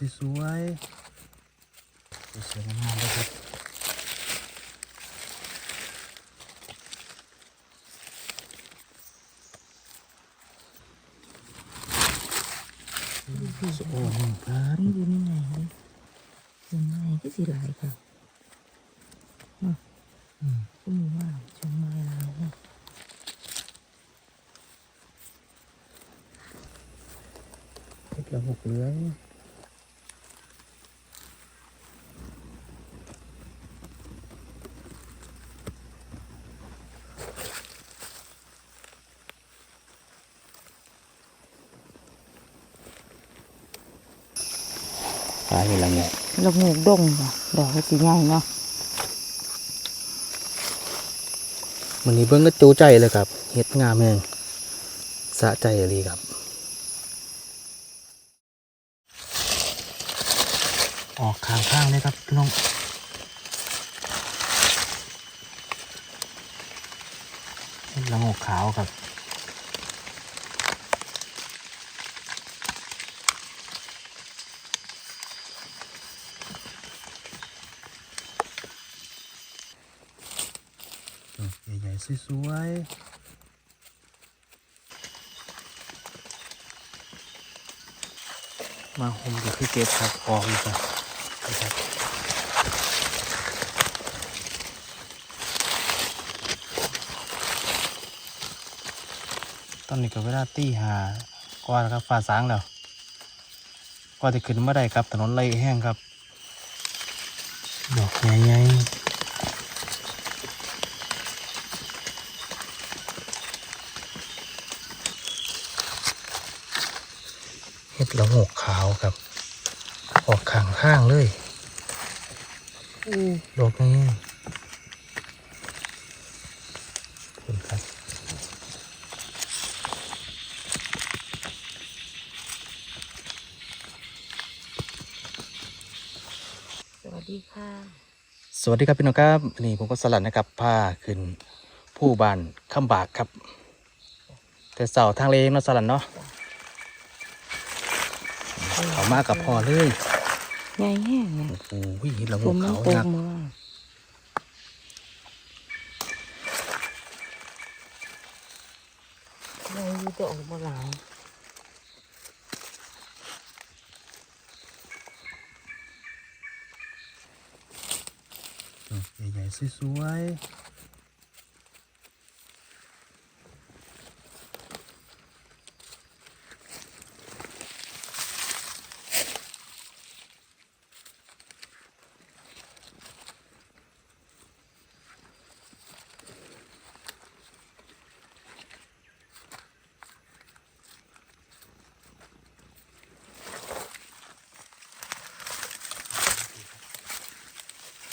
ใหญ่ๆสวยๆสวยๆงามๆเลยครับโอ้โหปลานี่อยู่นี่ไงเลยยังไงก็สิหลายค่ะเนาะอืมก็มีว่าชมไม้ลายเนาะเห็ดละหกเหลืองปลาเห็ด ละเนี่ยละงูกดงดอกก็สีใหญ่เนาะวันนี้เบิ้งก็จูใจเลยครับเห็ดงามแหงสะใจเลยครับออกข้างข้างเลยครับพี่น้องหละงกขาวครับ ดอกใหญ่ๆ สวยๆมาหมดูคือเก็บครับออกอีกครับนะครับตอนนี้ก็เวลาตีหากว่าแล้วครับฟ้าสางแล้วกว่าจะขึ้นมาได้ครับถนนไรแห้งครับ ดอกใหญ่ๆ เห็ดละโงกขาวครับ ออก ข้างข้างๆเลยดอกนี้คุณครับสวัสดีค่ะ สวัสดีครับพี่น้องครับวันนี่ผมก็สลัดนะครับพาขึ้นผู้บานข้ามบากครับ แต่เสาทางเลงเนาะสลัดเนาะเขามากับพ่อเลย ใหญ่แห้งเนี่ยโอ้โหเห็ดละโงผกมน้ขาองวโป่นังกมือว่าเราอยู่ตัวออกมาหลายดอกใหญ่ๆสวยๆ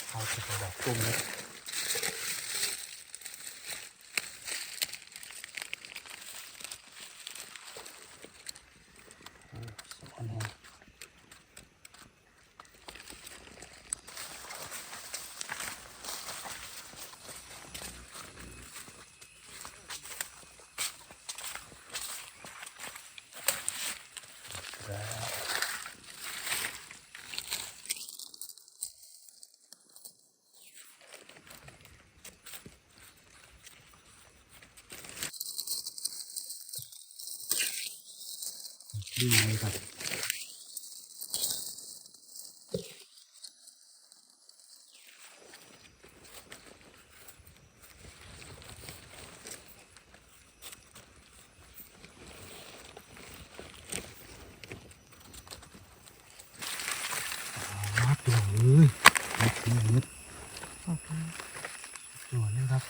เอาไปดอกตุ้มเลยโอ้สวยงาม ดีเลยครับมัดเลยมัดเลย ออกมา ตัวเลยครับ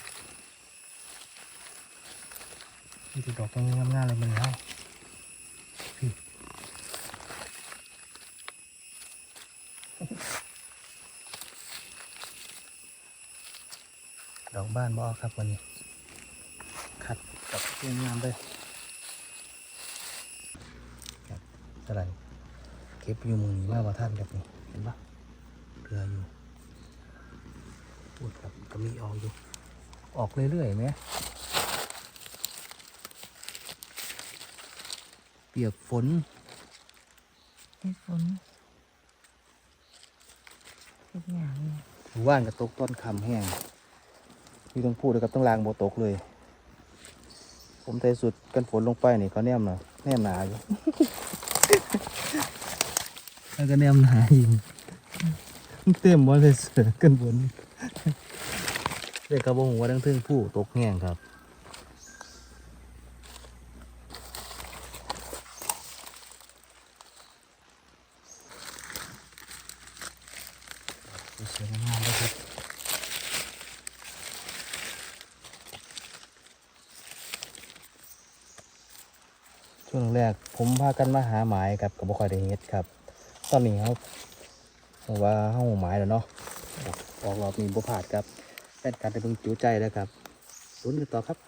นี่ติดดอกตรงนี้งามๆเลยมันแล้วพี่ด อกบ้านบอครับวันนี้ขัดกับเรื่องงามเลยครับสไลด์เก็บอยู่มือนี้มากกว่าท่านแบบนี้เห็นปะเรืออยู่พูดครับก็มีออกอยู่ ออกเรื่อยๆไหมปียกฝนเฮ็ดฝนเฮ็ดหยังเนี่ยว่านกับตกต้นคำแห้ง นี่ต้องพูดเลยครับต้องลางโบตกเลย ผมใส่สุดกันฝนลงไปนี่เขาแนมหน่อยแนมหนาอยู่ แล้วก็แนมหนาอยู่เต็มบอลเลยเสือกันฝนเด็กกระบงหัวทั้งทึ่งผู้ตกแห้งครับสวยงามเลยครับ วงแรกผมพากันมาหาหมายครับกับบุคอยได้เฮ็ดครับ ตอนนี้เขาผมว่าเข้าหมายแล้วเนาะออกรอบนี้บุพลาดครับแฟนการจะเพิ่งจิ๋วใจแล้วครับลุ้นกันต่อครับ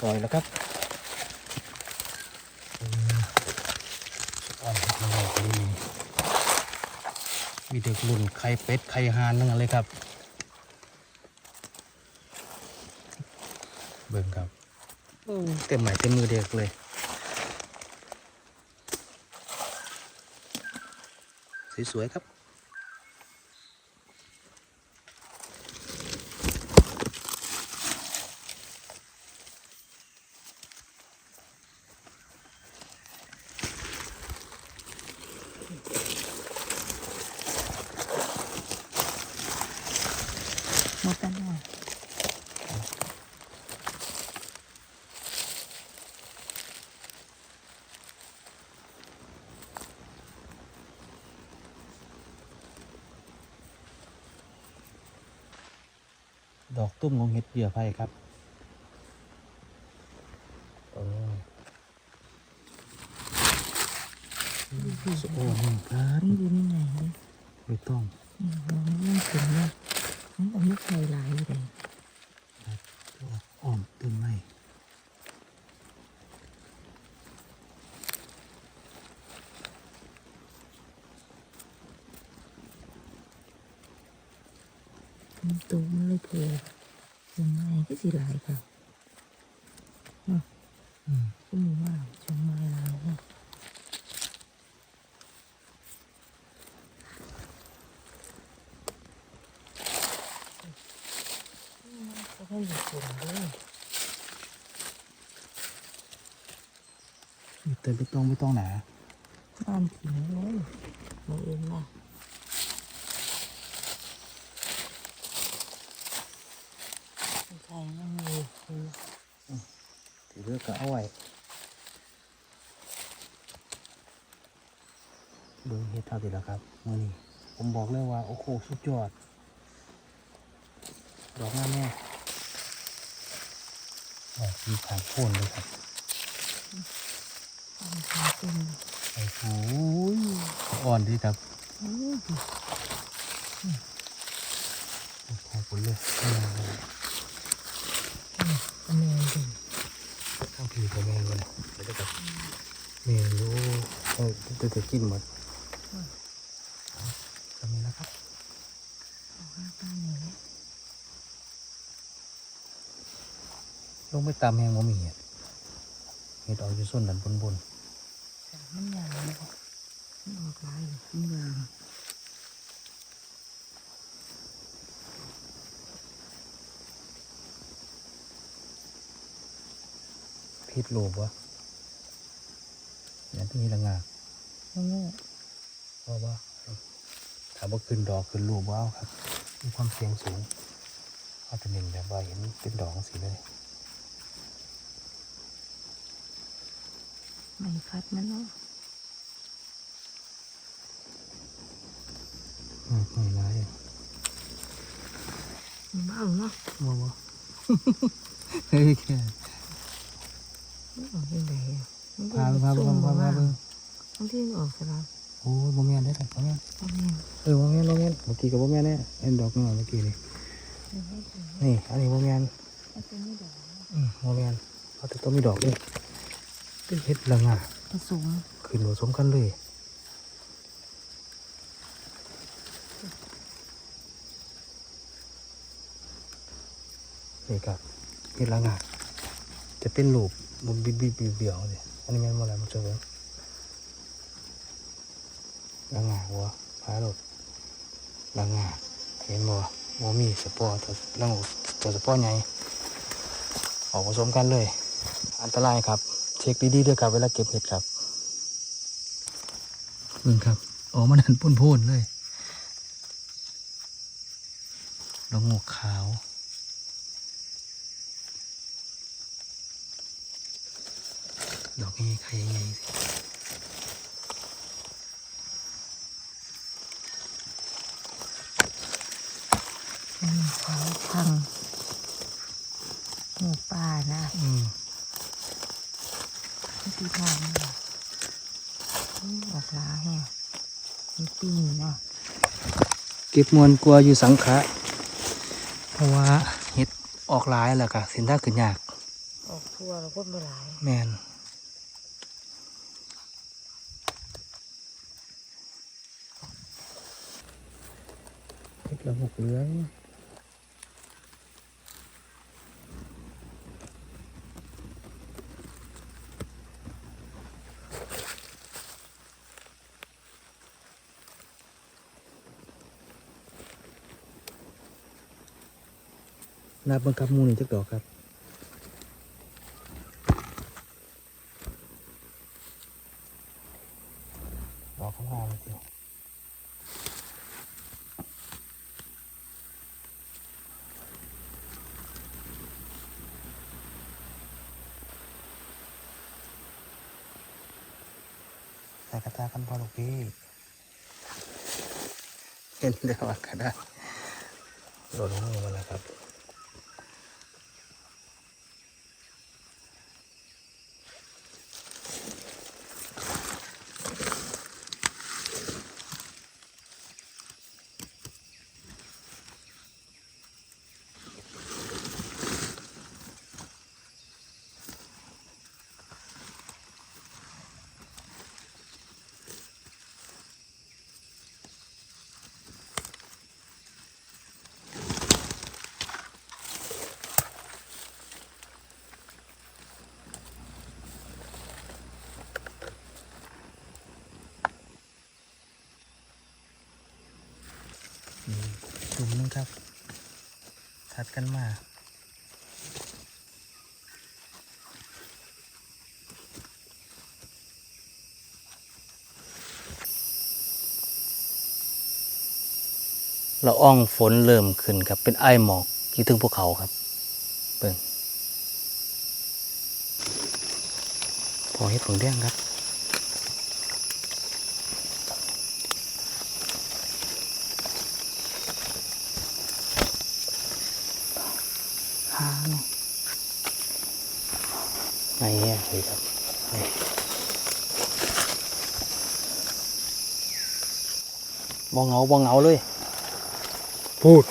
ปล่อยแล้วครับอืมอ่อนครับน้องๆนี่มีเด็กรุ่นไข่เป็ดไข่ห่านนั่งเลยครับ เบิ่งครับโอ้เต็มไหมเต็มมือเด็กเลย สวยๆครับ ดอกตุ้มของเห็ดเหยื่อไผ่ครับโอ้สโอ้โหครับนี่ดูนี่ไงเลยไม่ต้องนี่เราไม่ถึงเลยมันเอาไม่ใส่หลายเลย ตัวอ้อมต้นไม้ มันโตมันเลยโผล่ยังไงก็ สิหลายค่ะอืมก็มีว่าชงไม้ลายเนี่ยก็ให้หยุดฝนด้วยมีแต่ไม่ต้องไม่ต้องหนาบ้านผีเลยมาเองนะใส่ไม่มีคือ ถือเลือก็เอาไว้เบิ่งเห็ดเท่าที่แล้วครับมื่อนี้ผมบอกเลยว่า โอ้โหสุดยอด ดอกงามแน่ดอกมีขางโคนเลยครับโอ้โหอ่อนดีครับโอ้ยขอบคุณเลยอันนี้ เป็นข้างผีกับแมนเลยเดี๋ยวกับเมนูเออจะจะกินหมดก็มีนะครับเอาห้าป้านี่แหละลงไปตามแหงว่ามีเห็ดเห็ดออกอยู่ส่วนด้านบนบนแต่มันยาวเลยมันออกลายมันยาว พิษโลบวะอย่างที่มีระงาโอ้โหเพราะว่าถ้าว่าขึ้นดอกขึ้นรูปว้าวครับ มีความเสี่ยงสูงเอาแต่เน้นแบบว่าเห็นเป็นดอกสีเลยไม่คัดมันเนาะอืมไม่ร้ายมันบ้างเนาะว้าวเฮ้ยแค่มัน ออกยังไงอะมันพาไปพาไปพาไปพาไปเบิ่งบางทีมันออกสลับโอ้ยบ่แม่นได้อครับบ่แม่นบางทีเออบ่แม่นบ่แม่นเมื่อกี้ก็บ่แม่นแน่เอ็นดอกน้อยเมื่อกี้นี่มันไม่ถึงนี่อันนี้บ่แม่นมันจะไม่ดอกอืมบ่แม่นเอาแต่ต้องมีดอกด้วยเป็นเห็ดละงาผสมขึ้นผสมกันเลยนี่ครับเห็ดละงา จะเป็นรูปมันบิดบิดเบี้ยวๆเนี่ยนนี้ม่นบ่ล่ะมันจอเบิ่งละงาวัวพาโลดละงาเห็นบ่บ่มีสปอร์ตัวละงูตัวสปอร์ใหญ่ออกผสมกันเลย อันตรายครับ เช็คดีๆด้วยครับเวลาเก็บเห็ดครับมึงครับออกมาดันพ่นพ่นๆเลยดอกงูขาว ดอกนี้ใครยังไงสิอืมเขาพังหมูป่านะอืมที่ทางนี่ล่ะอืมออกลาแฮะมีปิ้งเนาะเก็บมวลกลัวอยู่สังขะเพราะว่าเห็ดออกหลายแล้วก็สินทางขึ้นยาก ออกทั่วแล้วก็บ่หลาย แมน เห็ดละหกเหลืองนับบังคับมูนี่จักดอกครับ ดอกข้างล่างเลยสิใส่กระตากันพอลูกพี่ เห็นเดี๋ยวว่ากระดา ษโดดลงมาแล้วครับจุ่มนึงครับ ถัดกันมาละอ่องฝนเริ่มขึ้นครับ เป็นไอหมอกที่ถึงภูเขาครับเบิ่งพอเห็ดผงแดงครับ หาเนาะ ไม่แย่เลยครับนี่ บ่เหงาบ่เหงาเลย พูด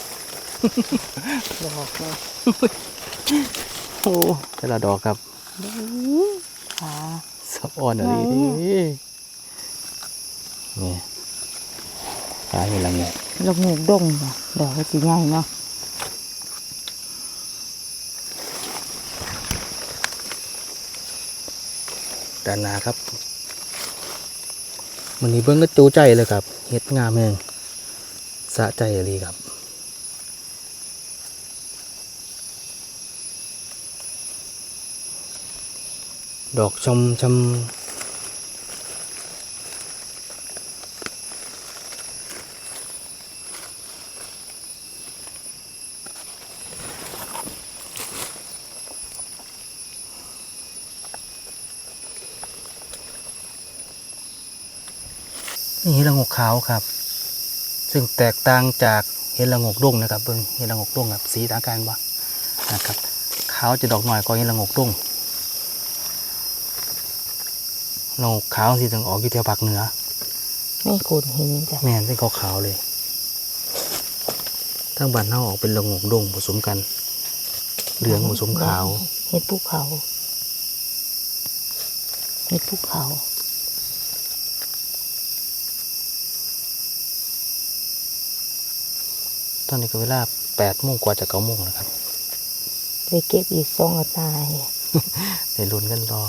ดอกเนาะโอ้แต่ละดอกครับหาสะอ่อนอะไรไหนนี่อะนี่ขายอยู่หลังเนี่ยลูกงูดงเนาะดอกก็สิใหญ่เนาะด้านหน้าครับ มันนี้เบิ้งก็จูใจเลยครับเห็ดงามแหงสะใจอรีครับดอกชมชม นี่เห็ดละงกขาวครับ ซึ่งแตกต่างจากเห็ดละงกด้งนะครับเบิ้งเห็ดละงกด้งครับสีต่างกันบ่นะครับขาวจะดอกหน่อยกว่าเห็ดละงกด้งละงกขาวสิถึงออกอยู่แถวภาคเหนือไม่โคนเห็นจ้ะแม่นเป็นขาวๆเลยทั้งบ้านเฮาออกเป็นละงกดงผสมกัน เหลืองผสมขาว เห็ดภูเขา เห็ดภูเขา ตอนนี้ก็เวลา8โมงกว่าจะ9โมงแล้วครับไปเก็บอีกสองกระตายในลุ้นกันรอ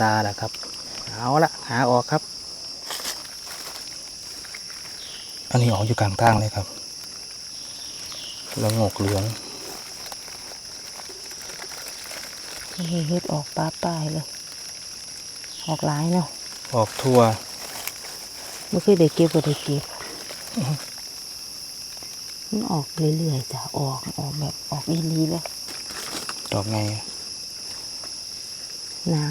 ตาแหละครับ เอาละหาออกครับ อันนี้ออกอยู่กลางทางเลยครับ แล้วงอกเหลืองเฮ็ดออกป้าป้ายเลย ออกหลายเนาะ ออกทั่วไม่เคยได้เก็บบ่ได้เก็บมันออกเรื่อยๆจ้ะออกออกแบบออกอีหลีเลยดอกไงน้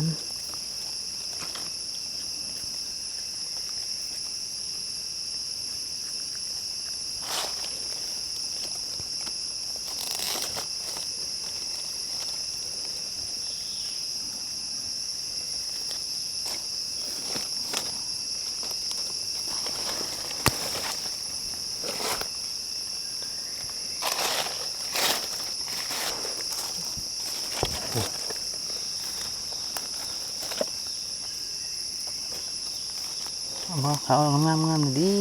เอาบ่เขาเอางามงามดี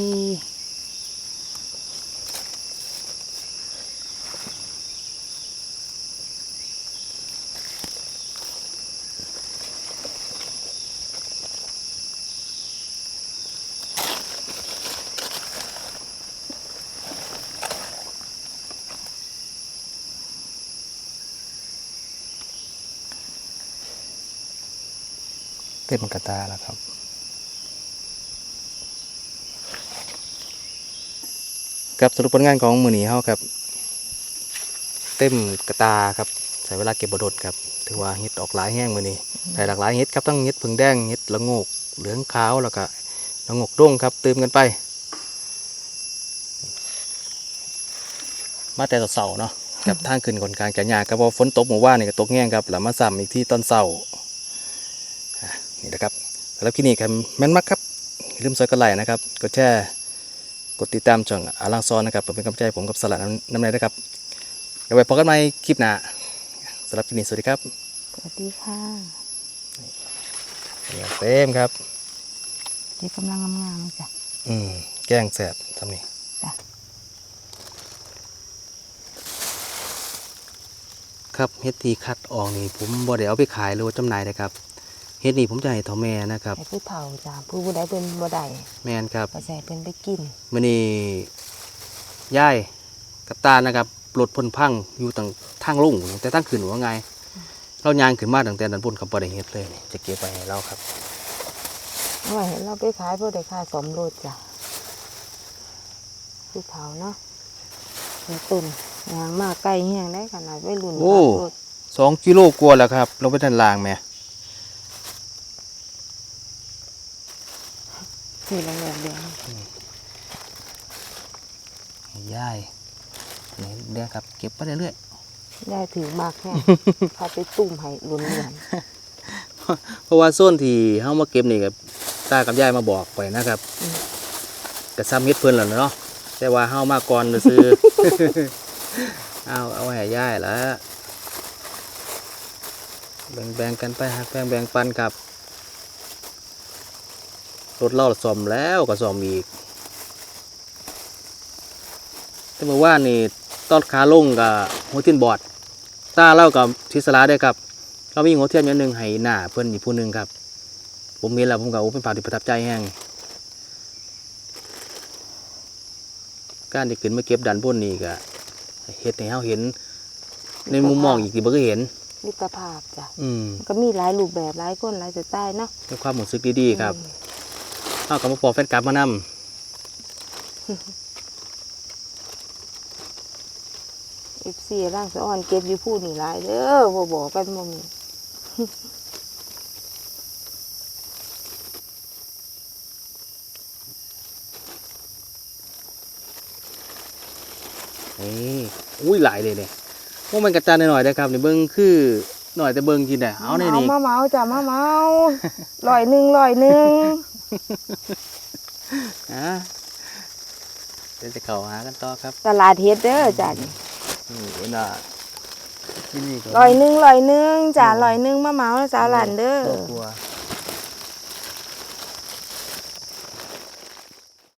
เต็มกระตาแล้วครับ ครับสรุปผลงานของมือหนีเฮาครับ เต็มกระตาครับใช้เวลาเก็บบดดครับ ถือว่าเห็ดออกหลายแห้งมือนี้ได้หลากหลายเห็ดครับทั้งเห็ดผึ่งแดงเห็ดละโงกเหลืองขาวแล้วก็ละโงกด้งครับเติมกันไป มาแต่เสาร์เนาะกับทางขึ้นก่อนกลางจะยากครับเพราะฝนตกหมู่ว่านนี่ก็ตกแง่งครับแล้วมาซ้ำอีกที่ตอนเสาร์อะนี่นะครับสำหรับที่นี่ครับแม่นมากครับอย่าลืมซอยกันไลค์นะครับกดแชร์ กดติดตามช่องอาลังซอนนะครับเพื่อเป็นกำลังใจให้ผมกับสลัดน้ำน้ำในนะครับเดี๋ยวไปพบกันใหม่คลิปหน้าสำหรับคลิปนี้สวัสดีครับำสวัสดีค่ะเต็มครับเด็กกำลังงามๆจ้ะอืมแกงแสบทำนี่จ้ะครับเฮ็ดที่คัดออกนี่ผมบ่ได้เอาไปขายหรือว่าจำหน่ายนะครับ เฮ็ดนี่ผมจะให้เท่าแม่นะครับให้ผู้เฒ่าจ้ะผู้ผู้ใดเป็นบ่ได้แม่นครับก็ใส่เป็นไปกินมื้อนี้ย่ายกับตานะครับปลดพ่นพังอยู่ตั้งทางลงแต่ทางขึ้นว่าไง เรายางขึ้นมาตั้งแต่ดันบนกับบ่ได้เฮ็ดเลยนี่จะเก็บไว้ให้เราครับเอาไว้เห็นเราไปขายผู้ใดขายสมรสจ้ะผู้เฒ่าเนาะเป็นตุ่นยางมากใกล้เฮียงได้ขนาดไม่รุ่นโอ้ขับรถสองกิโลกว่าแล้วครับลงไปด้านล่างแหม่ นี่ละแบบแดงให้ย่ายนี่เดี๋ยวครับเก็บไปเรื่อยได้ถือมากแค่พาไปตุ่มให้รุนเรือนๆเพราะว่าโซนที่เฮามาเก็บนี่กับตากับย่ายมาบอกไปนะครับกระซ้ำเฮ็ดเพิ่นแล้วเนาะแต่ว่าเฮามาก่อนซื้อเอาเอาให้ย่ายแล้วแบ่งแบ่งกันไปฮักแบ่งแบ่งปันครับ รถเล่าซ่อมแล้วก็ซ่อมอีก แต่เมื่อวานนี่ตอนขาลงกับหัวเทียนบอดตาเล่ากับทิศลาได้ครับ เรามีหัวเทียนอย่างหนึ่งให้หน้าเพื่อนอีกผู้หนึ่งครับ ผมเห็นแล้วผมก็โอ้เป็นภาพที่ประทับใจแห้งการที่ขึ้นมาเก็บดันบนนี่ก็เห็ดให้เฮาเห็น ในมุมมองอีกที่บ่เคยเห็นมิตรภาพจ้ะอืมมันก็มีหลายรูปแบบหลายคนหลายสไตล์เนาะด้วยความรู้สึกดีๆครับ เฮากับมาพอแฟนกลับมานำเอฟซีร่างสะออนเก็บอยู่พูดนี่หลายเด้อบ่บอกกันบ่มีนี่อุ้ยหลายเลยเนี่ยพวกมันกระจายหน่อยๆนะครับนี่เบิ่งคือหน่อยแต่เบิ่งกินน่ะเอาในนี้มาเมาจ้ะมาเมาร้อยหนึ่งร้อยหนึ่ง อะเดี๋ยวจะเข้าหากันต่อครับตลาดเฮ็ดเด้อจ้ะนี่นี่น่ะที่นี่ก็ร้อยหนึ่งร้อยหนึ่งจ้ะร้อยหนึ่งมาเมาแล้วสาวหลานเด้อ ครอบครัว